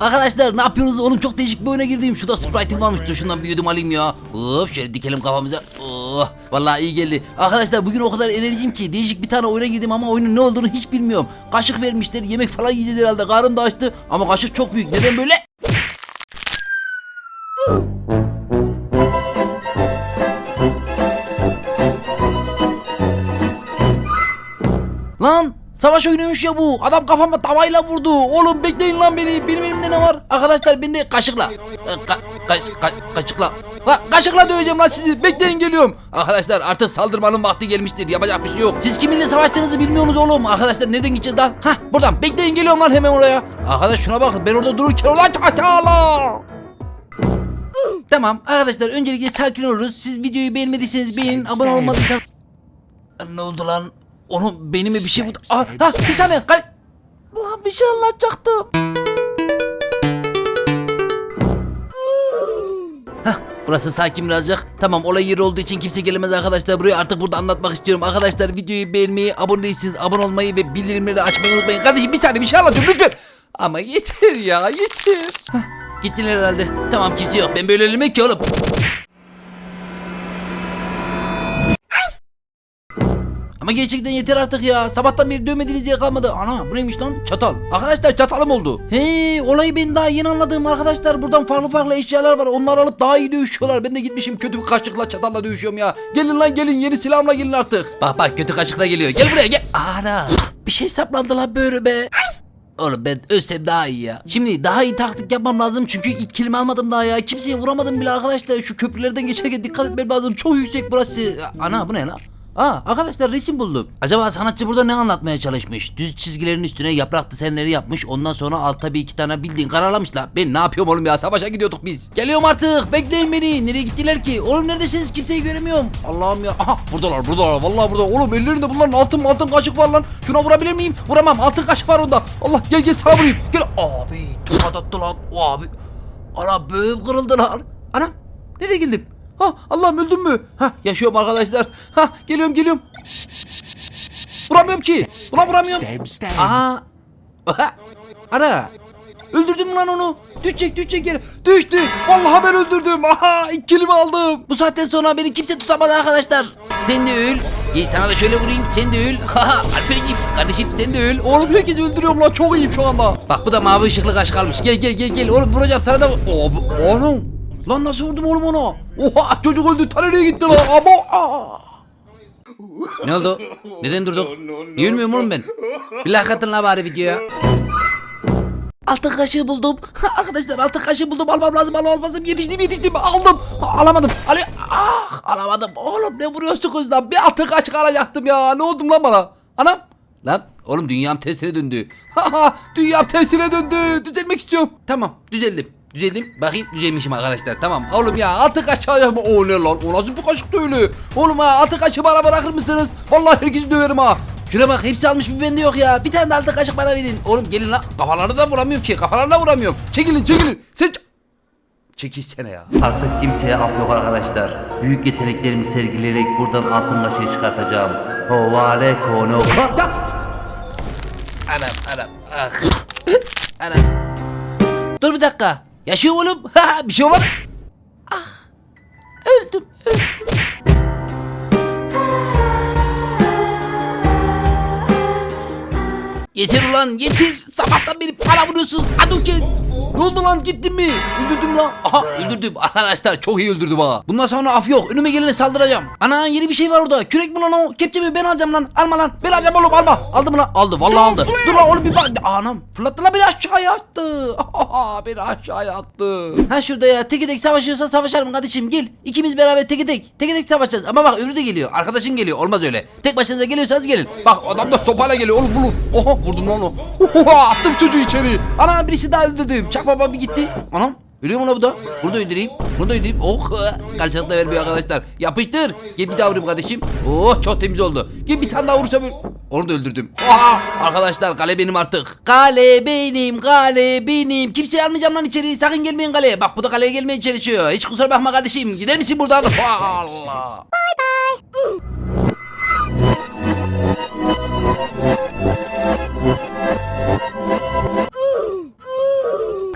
Arkadaşlar ne yapıyorsunuz oğlum çok değişik bir oyuna girdim. Şurada Sprite'im varmış. Dur şundan bir yudum alayım ya. Hop şöyle dikelim kafamıza. Oh, vallahi iyi geldi. Arkadaşlar bugün o kadar enerjiyim ki değişik bir tane oyuna girdim ama oyunun ne olduğunu hiç bilmiyorum. Kaşık vermişler yemek falan yiyeceğiz herhalde. Karnım da açtı ama kaşık çok büyük. Neden böyle? Savaş oyunuymuş ya bu. Adam kafama tavayla vurdu. Oğlum bekleyin lan beni. Benim elimde ne var? Arkadaşlar beni de kaşıkla. Ka kaş- ka- kaşıkla. Ha, kaşıkla döveceğim lan sizi. Bekleyin geliyorum. Arkadaşlar artık saldırmanın vakti gelmiştir. Yapacak bir şey yok. Siz kiminle savaştığınızı bilmiyorsunuz oğlum. Arkadaşlar nereden gideceğiz lan? Hah buradan. Bekleyin geliyorum lan hemen oraya. Arkadaş şuna bak. Ben orada dururken ulan çatala. Tamam arkadaşlar öncelikle sakin oluruz. Siz videoyu beğenmediyseniz beğenin. Abone olmadıysanız ne oldu lan? Onun benime bir şey vurdu. Aa, ha, bir saniye. Kay... Lan bir şey anlatacaktım. Hah, burası sakin birazcık. Tamam olay yeri olduğu için kimse gelemez arkadaşlar. Burayı artık burada anlatmak istiyorum. Arkadaşlar videoyu beğenmeyi, abone değilseniz abone olmayı ve bildirimleri açmayı unutmayın. Kardeşim bir saniye bir şey anlatıyorum lütfen. Ama yeter ya yeter. Hah, gittiler herhalde. Tamam kimse yok. Ben böyle ölmek ki oğlum. Ama gerçekten yeter artık ya. Sabahtan beri dövmediğiniz yer kalmadı. Ana bu neymiş lan? Çatal. Arkadaşlar çatalım oldu. He olayı ben daha yeni anladım arkadaşlar. Buradan farklı farklı eşyalar var. Onları alıp daha iyi dövüşüyorlar. Ben de gitmişim kötü bir kaşıkla çatalla dövüşüyorum ya. Gelin lan gelin yeni silahımla gelin artık. Bak bak kötü kaşıkla geliyor. Gel buraya gel. Ana bir şey saplandı lan böğrüme. Oğlum ben ölsem daha iyi ya. Şimdi daha iyi taktik yapmam lazım çünkü ilk kilimi almadım daha ya. Kimseye vuramadım bile arkadaşlar. Şu köprülerden geçerken dikkat etmem lazım. Çok yüksek burası. Ana bu ne lan? Aa arkadaşlar resim buldum. Acaba sanatçı burada ne anlatmaya çalışmış? Düz çizgilerin üstüne yaprak desenleri yapmış. Ondan sonra altta bir iki tane bildiğin karalamışlar. Ben ne yapıyorum oğlum ya? Savaşa gidiyorduk biz. Geliyorum artık. Bekleyin beni. Nereye gittiler ki? Oğlum neredesiniz? Kimseyi göremiyorum. Allah'ım ya. Aha buradalar buradalar. Vallahi burada. Oğlum ellerinde bunların altın altın kaşık var lan. Şuna vurabilir miyim? Vuramam. Altın kaşık var onda. Allah gel gel sana vurayım. Gel. Abi tokat attı lan. Abi. Ana böğüm kırıldı lan. Anam. Nereye geldim? Ha Allah'ım öldüm mü? Ha yaşıyorum arkadaşlar. Ha geliyorum geliyorum. Vuramıyorum ki. Ulan vuramıyorum. Aha. Aha. Ana. Öldürdüm lan onu. Düşecek düşecek yere. Düştü. Vallahi ben öldürdüm. Aha ikilimi aldım. Bu saatten sonra beni kimse tutamadı arkadaşlar. Sen de öl. Gel sana da şöyle vurayım. Sen de öl. Haha Alperciğim kardeşim sen de öl. Oğlum herkes öldürüyorum lan. Çok iyiyim şu anda. Bak bu da mavi ışıklı kaş kalmış. Gel gel gel gel. Oğlum vuracağım sana da. Abi, oğlum. Lan nasıl vurdum oğlum ona? Oha çocuk öldü. Ta nereye gitti lan? Ama. Aa. Ne oldu? Neden durduk? Yürümüyorum oğlum ben. Billah katın la bari videoya. Altın kaşığı buldum. Arkadaşlar altın kaşığı buldum. Almam lazım almam lazım. Yetiştim yetiştim. Aldım. Alamadım. Ali ah alamadım. Oğlum ne vuruyorsunuz lan? Bir altın kaşık alacaktım ya. Ne oldum lan bana? Anam. Lan oğlum dünyam tersine döndü. dünyam tersine döndü. Düzelmek istiyorum. Tamam düzeldim. Düzeldim. Bakayım düzelmişim arkadaşlar. Tamam. Oğlum ya altı kaşık alacağım. O ne lan? O nasıl bir kaşık öyle? Oğlum ha altı kaşığı bana bırakır mısınız? Vallahi herkesi döverim ha. Şuna bak hepsi almış bir bende yok ya. Bir tane de altı kaşık bana verin. Oğlum gelin lan. Kafalarına da vuramıyorum ki. Kafalarına vuramıyorum. Çekilin çekilin. Sen... Çekilsene ya. Artık kimseye af yok arkadaşlar. Büyük yeteneklerimi sergileyerek buradan altın kaşığı çıkartacağım. Hovale kono. Anam anam. Ah. Anam. Dur bir dakika. Yaşıyor oğlum. Bir şey olmadı. Ah. Öldüm. Öldüm. Yeter ulan yeter. Sabahtan beri para vuruyorsunuz. Aduken. Ne oldu lan gittin mi? Öldürdüm lan. Aha öldürdüm. Arkadaşlar çok iyi öldürdüm ha. Bundan sonra af yok. Önüme gelene saldıracağım. Ana yeni bir şey var orada. Kürek mi lan o? Kepçe mi? Ben alacağım lan. Alma lan. Ben alacağım oğlum alma. Aldı mı lan? Aldı. Vallahi aldı. Dur lan oğlum bir bak. Anam. Fırlattı lan beni aşağıya attı. Beni aşağıya attı. Ha şurada ya. Teki tek savaşıyorsa savaşalım kardeşim. Gel. İkimiz beraber teki tek. Teki tek savaşacağız. Ama bak öbürü de geliyor. Arkadaşın geliyor. Olmaz öyle. Tek başınıza geliyorsanız gelin. Bak adam da sopayla geliyor. Oğlum bunu. Oha vurdum lan onu. Oha attım çocuğu içeri. Ana birisi daha öldürdüm. Çak baba bir gitti. Anam. Ölüyor mu lan bu da? Bunu da öldüreyim. Bunu da öldüreyim. Oh. Karşılıklı vermiyor arkadaşlar. Yapıştır. Gel bir daha vurayım kardeşim. Oh çok temiz oldu. Gel bir tane daha vursam. öl- Onu da öldürdüm. Oha. Arkadaşlar kale benim artık. Kale benim. Kale benim. Kimseyi almayacağım lan içeri. Sakın gelmeyin kaleye. Bak bu da kaleye gelmeye çalışıyor. Hiç kusura bakma kardeşim. Gider misin buradan? Allah.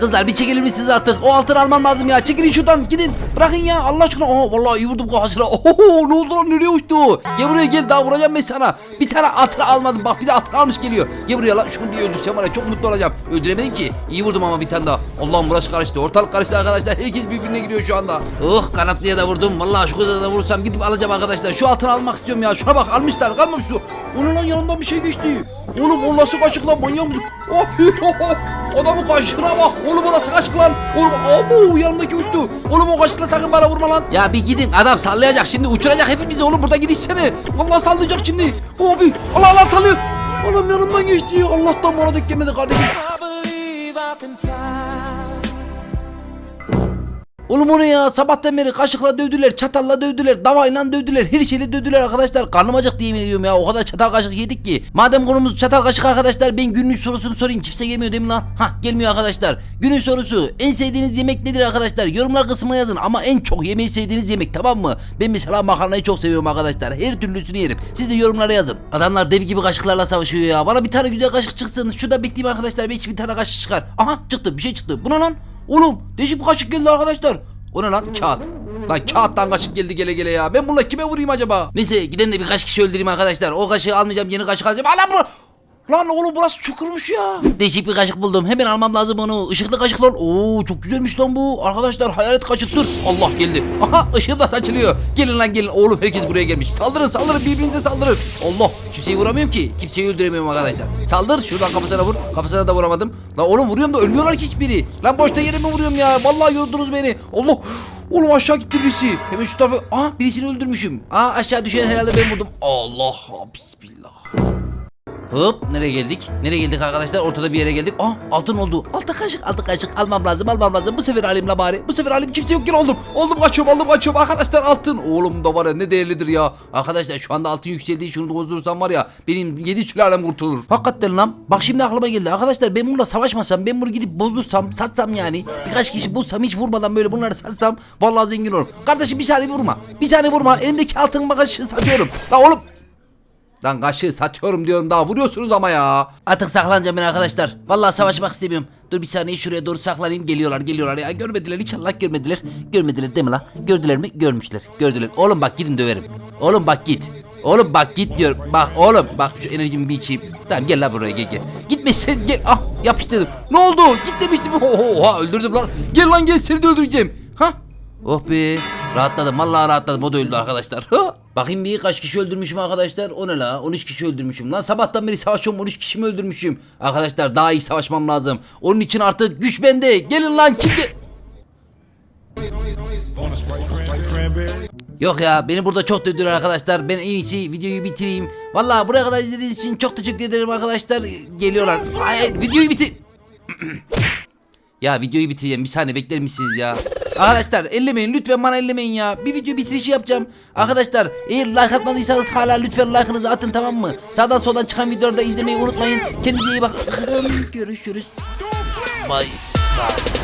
Kızlar bir çekilir misiniz artık? O altını almam lazım ya. Çekilin şuradan gidin. Bırakın ya Allah aşkına. Aa, vallahi iyi vurdum kafasına. Oho ne oldu lan nereye uçtu? Gel buraya gel daha vuracağım ben sana. Bir tane altını almadım bak bir de altını almış geliyor. Gel buraya lan şunu bir öldürsem var ya çok mutlu olacağım. Öldüremedim ki. İyi vurdum ama bir tane daha. Allah'ım burası karıştı. Ortalık karıştı arkadaşlar. Herkes birbirine giriyor şu anda. Oh kanatlıya da vurdum. Vallahi şu kadar da vursam gidip alacağım arkadaşlar. Şu altını almak istiyorum ya. Şuna bak almışlar kalmamış şu. Onun lan yanından bir şey geçti. Oğlum o nasıl kaşık lan manyak mı? Oh, adamın kaşığına bak. Oğlum o nasıl kaşık lan? Oğlum abu yanımdaki uçtu. Oğlum o kaşıkla sakın bana vurma lan. Ya bir gidin adam sallayacak şimdi uçuracak hepimizi oğlum burada gidişsene. Allah sallayacak şimdi. Abi Allah Allah sallıyor. Oğlum yanımdan geçti. Allah'tan bana denk gelmedi kardeşim. I believe I can fly. Oğlum onu ya sabahtan beri kaşıkla dövdüler, çatalla dövdüler, davayla dövdüler, her şeyle dövdüler arkadaşlar. Karnım acıktı yemin ediyorum ya. O kadar çatal kaşık yedik ki. Madem konumuz çatal kaşık arkadaşlar ben günlük sorusunu sorayım. Kimse gelmiyor değil mi lan? Hah gelmiyor arkadaşlar. Günün sorusu en sevdiğiniz yemek nedir arkadaşlar? Yorumlar kısmına yazın ama en çok yemeği sevdiğiniz yemek tamam mı? Ben mesela makarnayı çok seviyorum arkadaşlar. Her türlüsünü yerim. Siz de yorumlara yazın. Adamlar dev gibi kaşıklarla savaşıyor ya. Bana bir tane güzel kaşık çıksın. Şurada bekleyeyim arkadaşlar. Belki bir tane kaşık çıkar. Aha çıktı bir şey çıktı. Bu ne lan? Oğlum değişik bir kaşık geldi arkadaşlar. O ne lan? Kağıt. Lan kağıttan kaşık geldi gele gele ya. Ben bununla kime vurayım acaba? Neyse giden de birkaç kişi öldüreyim arkadaşlar. O kaşığı almayacağım yeni kaşık alacağım. Ala bu. Lan oğlum burası çukurmuş ya. Değişik bir kaşık buldum. Hemen almam lazım onu. Işıklı kaşık lan. Oo çok güzelmiş lan bu. Arkadaşlar hayalet kaşıktır. Allah geldi. Aha ışığı da saçılıyor. Gelin lan gelin. Oğlum herkes buraya gelmiş. Saldırın saldırın birbirinize saldırın. Allah kimseyi vuramıyorum ki. Kimseyi öldüremiyorum arkadaşlar. Saldır şuradan kafasına vur. Kafasına da vuramadım. Lan oğlum vuruyorum da ölmüyorlar ki hiçbiri. Lan boşta yere mi vuruyorum ya? Vallahi yordunuz beni. Allah. Oğlum aşağı gitti birisi. Hemen şu tarafa. Aa birisini öldürmüşüm. Aa aşağı düşen herhalde ben vurdum. Allah. Bismillah. Hop nereye geldik? Nereye geldik arkadaşlar? Ortada bir yere geldik. Aa altın oldu. Altın kaşık altın kaşık almam lazım almam lazım. Bu sefer alayım la bari. Bu sefer alayım kimse yokken oldum. Oldum kaçıyorum oldum kaçıyorum arkadaşlar altın. Oğlum da var ya ne değerlidir ya. Arkadaşlar şu anda altın yükseldi. Şunu da bozdurursam var ya benim yedi sülalem kurtulur. Hakikaten lan. Bak şimdi aklıma geldi. Arkadaşlar ben bununla savaşmasam ben bunu gidip bozdursam satsam yani. Birkaç kişi bulsam hiç vurmadan böyle bunları satsam. Vallahi zengin olurum. Kardeşim bir saniye vurma. Bir saniye vurma. Elimdeki altın bagajı satıyorum. La oğlum Lan kaşığı satıyorum diyorum daha vuruyorsunuz ama ya. Artık saklanacağım ben arkadaşlar. Vallahi savaşmak istemiyorum. Dur bir saniye şuraya doğru saklanayım. Geliyorlar geliyorlar ya. Görmediler inşallah görmediler. Görmediler değil mi lan? Gördüler mi? Görmüşler. Gördüler. Oğlum bak gidin döverim. Oğlum bak git. Oğlum bak git diyorum. Bak oğlum bak şu enerjimi bir içeyim. Tamam gel lan buraya gel gel. Gitmesin gel. Ah yapıştırdım. Ne oldu? Git demiştim. Oha öldürdüm lan. Gel lan gel seni de öldüreceğim. Ha? Oh be. Rahatladım vallahi rahatladım o da öldü arkadaşlar. Bakayım bir kaç kişi öldürmüşüm arkadaşlar. O ne la? 13 kişi öldürmüşüm. Lan sabahtan beri savaşıyorum 13 kişi mi öldürmüşüm? Arkadaşlar daha iyi savaşmam lazım. Onun için artık güç bende. Gelin lan kimde? Yok ya beni burada çok dövdüler arkadaşlar. Ben en iyisi videoyu bitireyim. Vallahi buraya kadar izlediğiniz için çok teşekkür ederim arkadaşlar. Geliyorlar. Hayır videoyu bitir. Ya videoyu bitireceğim. Bir saniye bekler misiniz ya? Arkadaşlar ellemeyin lütfen bana ellemeyin ya. Bir video bitirişi yapacağım. Arkadaşlar eğer like atmadıysanız hala lütfen like'ınızı atın tamam mı? Sağdan soldan çıkan videoları da izlemeyi unutmayın. Kendinize iyi bakın. Görüşürüz. Bye. Bye.